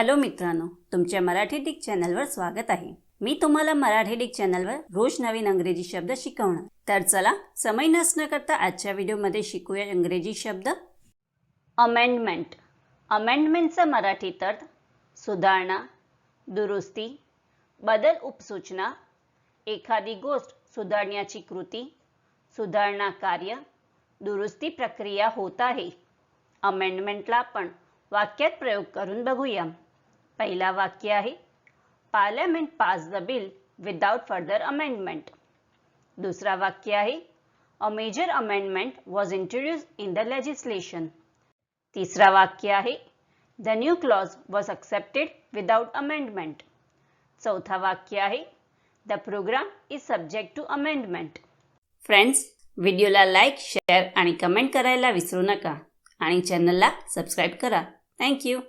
Hello मित्रांनो तुमच्या Marathi Dick चॅनलवर स्वागत आहे. मी तुम्हाला मराठी डिक चॅनलवर रोज नवीन अंग्रेजी शब्द शिकवणार. तर चला समय नसणं करता आजच्या व्हिडिओमध्ये शिकूया इंग्रजी शब्द. अमेंडमेंट अमेंडमेंटचा मराठी अर्थ सुधारणा दुरुस्ती बदल उपसूचना एखादी गोष्ट सुधारण्याची कृती सुधारणा कार्य दुरुस्ती प्रक्रिया होत आहे. अमेंडमेंटला आपण वाक्यात प्रयोग करून बघूया. पहिला वाक्य आहे parliament pass the bill without further amendment. दुसरा वाक्य आहे a major amendment was introduce in the legislation. तिसरा वाक्य आहे the new clause was accepted without amendment. चौथा वाक्य आहे the programme is subject to amendment. Friends व्हिडिओला लाईक शेअर आणि कमेंट करायला विसरू नका आणि चॅनलला सबस्क्राईब करा. थँक्यू